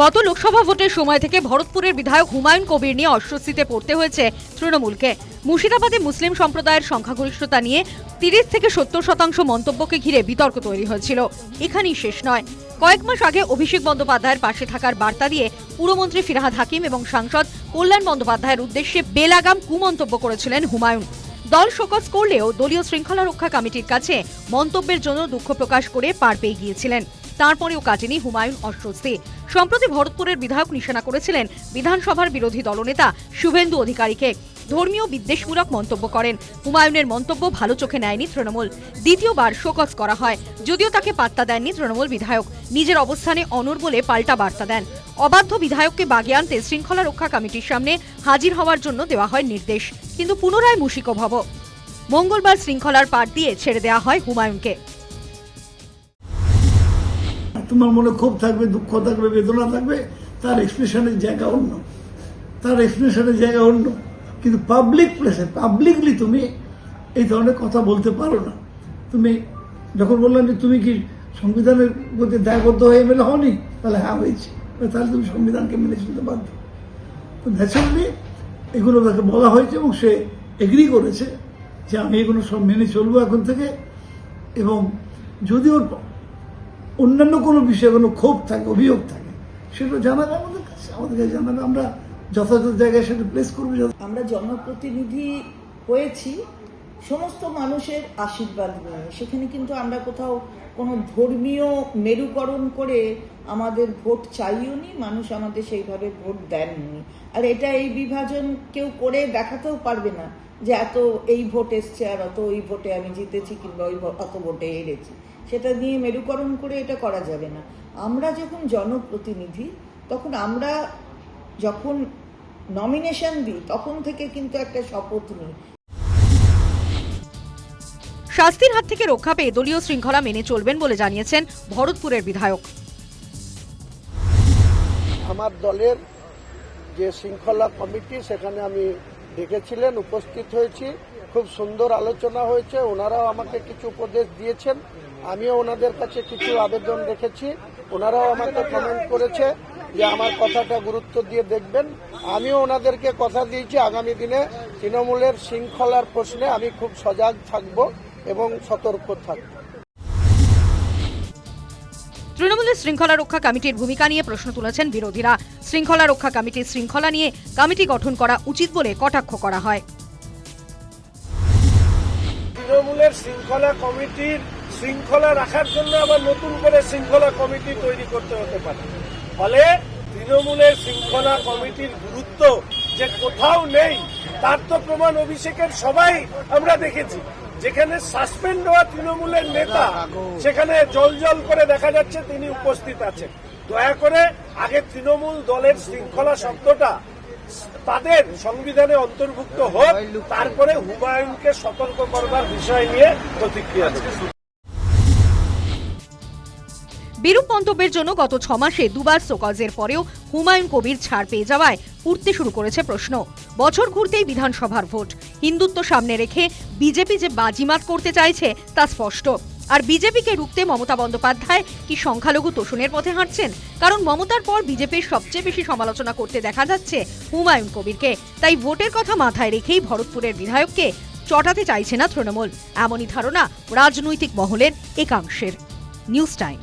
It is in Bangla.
গত লোকসভা ভোটের সময় থেকে ভরতপুরের বিধায়ক হুমায়ুন কবির নিয়ে অস্বস্তিতে পড়তে হয়েছে তৃণমূলকে। মুর্শিদাবাদে মুসলিম সম্প্রদায়ের সংখ্যাগরিষ্ঠতা নিয়ে তিরিশ থেকে সত্তর শতাংশ মন্তব্যকে ঘিরে বিতর্ক তৈরি হয়েছিল। এখানেই শেষ নয়। কয়েক মাস আগে অভিষেক বন্দ্যোপাধ্যায়ের পাশে থাকার বার্তা দিয়ে পুরমন্ত্রী ফিরাহাদ হাকিম এবং সাংসদ কল্যাণ বন্দ্যোপাধ্যায়ের উদ্দেশ্যে বেলাগাম কুমন্তব্য করেছিলেন হুমায়ুন। দল শোকজ করলেও দলীয় শৃঙ্খলা রক্ষা কমিটির কাছে মন্তব্যের জন্য দুঃখ প্রকাশ করে পার পেয়ে গিয়েছিলেন। তারপরেও কাটেনি হুমায়ুন অস্বস্তি। সম্প্রতি ভরতপুরের বিধায়ক নিশানা করেছিলেন বিধানসভার বিরোধী দলনেতা শুভেন্দু অধিকারীকে। ধর্মীয় বিদ্বেষমূলক মন্তব্য করেন। হুমায়ুনের মন্তব্য ভালো চোখে নেয়নি তৃণমূল। দ্বিতীয়বার শোকজ করা হয়। যদিও তাকে পাত্তা দেননি তৃণমূল বিধায়ক। নিজের অবস্থানে অনর বলে পাল্টা বার্তা দেন। অবাধ্য বিধায়ককে বাগে আনতে শৃঙ্খলা রক্ষা কমিটির সামনে হাজির হওয়ার জন্য দেওয়া হয় নির্দেশ। কিন্তু পুনরায় মুশিকভব মঙ্গলবার শৃঙ্খলার পার দিয়ে ছেড়ে দেওয়া হয় হুমায়ুনকে। তোমার মনে ক্ষোভ থাকবে, দুঃখ থাকবে, বেদনা থাকবে, তার এক্সপ্রেশনের জায়গা অন্য। তার এক্সপ্রেশনের জায়গা অন্য। কিন্তু পাবলিক প্লেসে পাবলিকলি তুমি এই ধরনের কথা বলতে পারো না। তুমি যখন বললাম যে তুমি কি সংবিধানের প্রতি দায়বদ্ধ হয়ে মেলে হওনি? তাহলে হ্যাঁ হয়েছে। তাহলে তুমি সংবিধানকে মেনে চলতে বাধ্য। তো ন্যাচারালি এগুলো তাকে বলা হয়েছে এবং সে এগ্রি করেছে যে আমি এগুলো সব মেনে চলবো এখন থেকে। এবং যদি ওর অন্যান্য কোনো বিষয়ে কোনো ক্ষোভ থাকে, অভিযোগ থাকে সেটা জানাবে আমাদের কাছে আমাদের কাছে জানাবে। আমরা যথাযথ জায়গায় সেটা প্লেস করব। আমরা জনপ্রতিনিধি হয়েছি সমস্ত মানুষের আশীর্বাদ নিয়ে। সেখানে কিন্তু আমরা কোথাও কোনো ধর্মীয় মেরুকরণ করে আমাদের ভোট চাইও নি, মানুষ আমাদের সেইভাবে ভোট দেননি আর এটা এই বিভাজন কেউ করে দেখাতেও পারবে না যে এত এই ভোট এসছে আর অত ওই ভোটে আমি জিতেছি কিংবা ওই অত ভোটে হেরেছি। সেটা নিয়ে মেরুকরণ করে এটা করা যাবে না। আমরা যখন জনপ্রতিনিধি, তখন আমরা যখন নমিনেশন দিই, তখন থেকে কিন্তু একটা শপথ নিই। শাস্তির হাত থেকে রক্ষা পেয়ে দলীয় শৃঙ্খলা মেনে চলবেন বলে জানিয়েছেন ভরতপুরের বিধায়ক। আমার দলের যে শৃঙ্খলা কমিটি, সেখানে আমি ডেকেছিলেন, উপস্থিত হয়েছি। খুব সুন্দর আলোচনা হয়েছে। ওনারাও আমাকে কিছু উপদেশ দিয়েছেন। আমিও ওনাদের কাছে কিছু আবেদন রেখেছি। ওনারাও আমাকে কমেন্ট করেছে যে আমার কথাটা গুরুত্ব দিয়ে দেখবেন। আমিও ওনাদেরকে কথা দিয়েছি। আগামী দিনে তৃণমূলের শৃঙ্খলার প্রশ্নে আমি খুব সজাগ থাকব। এবং সতর্ক থাকব তৃণমূলের শৃঙ্খলা রক্ষা কমিটির ভূমিকা নিয়ে প্রশ্ন তুলেছেন বিরোধীরা। শৃঙ্খলা রক্ষা কমিটির শৃঙ্খলা নিয়ে কমিটি গঠন করা উচিত বলে কটাক্ষ করা হয়। তৃণমূলের শৃঙ্খলা কমিটির শৃঙ্খলা রাখার জন্য আবার নতুন করে শৃঙ্খলা কমিটি তৈরি করতে হতে পারে। ফলে তৃণমূলের শৃঙ্খলা কমিটির গুরুত্ব যে কোথাও নেই তার তো প্রমাণ অভিষেকের সবাই আমরা দেখেছি। যেখানে সাসপেন্ড হওয়া তৃণমূলের নেতা সেখানে জল জল করে দেখা যাচ্ছে তিনি উপস্থিত আছেন। দয়া করে আগে তৃণমূল দলের শৃঙ্খলা শব্দটা তাদের সংবিধানে অন্তর্ভুক্ত হোক তারপরে হুমায়ুনকে সতর্ক করবার বিষয় নিয়ে প্রতিক্রিয়া বিরূপ মন্তব্যের জন্য গত ছ মাসে দুবার সোকজের পরেও হুমায়ুন কবির ছাড় পেয়ে যাওয়ায় উঠতে শুরু করেছে প্রশ্ন। বছর ঘুরতেই বিধানসভার ভোট। হিন্দুত্ব সামনে রেখে বিজেপি যে বাজিমাত করতে চাইছে, তা স্পষ্ট। আর বিজেপিকে রুখতে মমতা বন্দ্যোপাধ্যায় কি সংখ্যালঘু তোষণের পথে হাঁটছেন? কারণ মমতার পর বিজেপির সবচেয়ে বেশি সমালোচনা করতে দেখা যাচ্ছে হুমায়ুন কবিরকে। তাই ভোটের কথা মাথায় রেখেই ভরতপুরের বিধায়ককে চটাতে চাইছে না তৃণমূল। এমনই ধারণা রাজনৈতিক মহলের একাংশের। News time.